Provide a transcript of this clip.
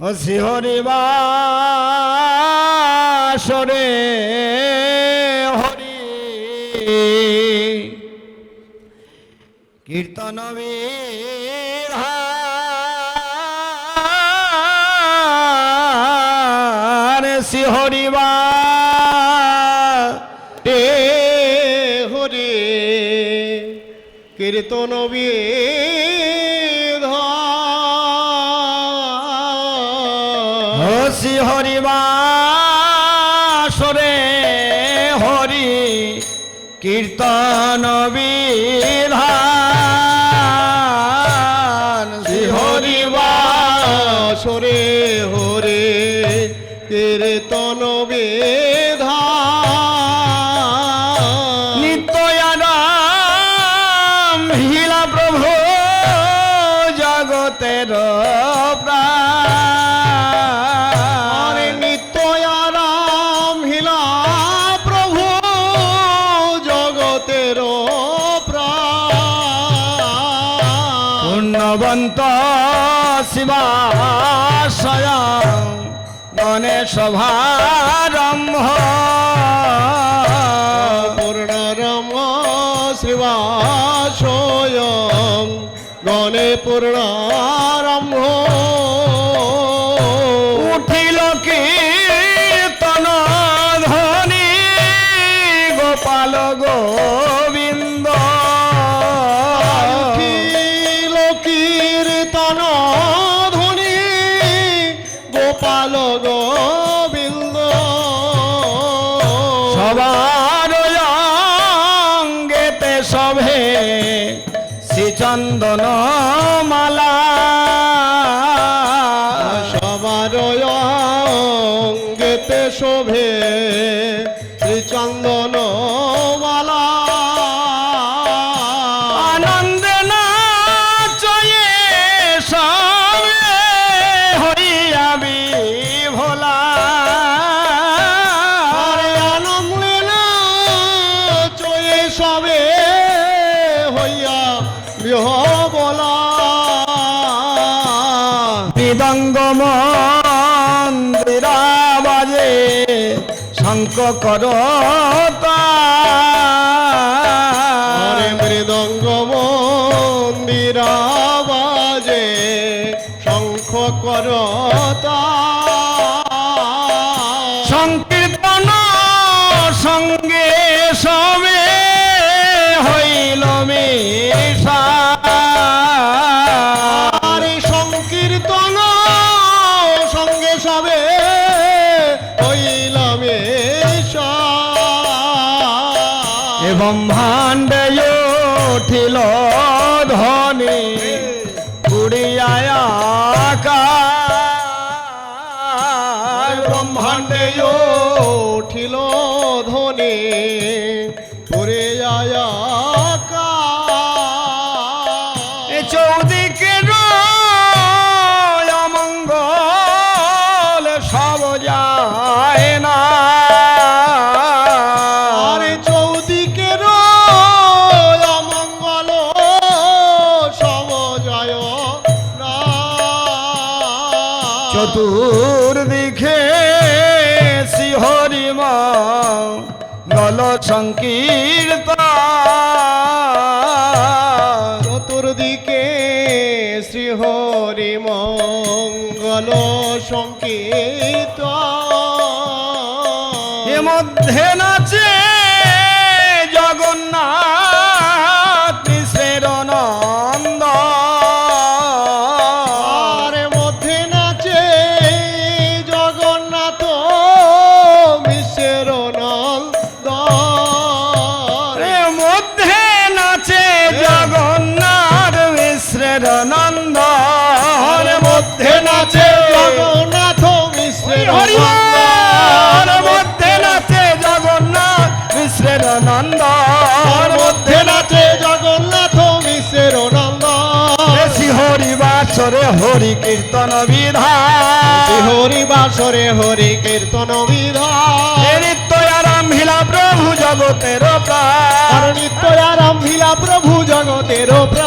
ও শিহরিবাসরে হরি কীর্তন শিহরিবা তে হরে কীর্তন বিধান। ও শিহরিবাসরে হরি কীর্তন বিধান হরিবাসরে হরে কীর্তন বিধান। নিত্যয়ারাম হিলা প্রভু জগতের আরে পূর্ণবন্ত শিবাশয় গণেশ ভারম্ভ পূর্ণরম শ্রীবাসয়ং গণে পূর্ণারম্ভ। শ্রীচন্দন করতা ब्रह्मांड योठिलो धोनी उड़ियाया का ब्रह्मांड योठिलो চতুর্দিকে শিহরিম গল সংকীর্ত চতুর্দিকে শ্রীহরি মঙ্গল সংকীর্ত এ মধ্যে নাচে মধ্যে নাচে জগন্নাথ মিশ্রের নন্দ মধ্যে নাচে জগন্নাথ মিশ্র হরিবার মধ্যে নাচে জগন্নাথ মিশ্রের নন্দ মধ্যে নাচে জগন্নাথ মিশ্র নন্দ বেশি হরিবাসরে হরি কীর্তন বিধান। হরি বাসরে হরি কীর্তন বিধান নিত্য আরাম হিলা প্রভু জগতের প্রাণ। জগতের প্রাণ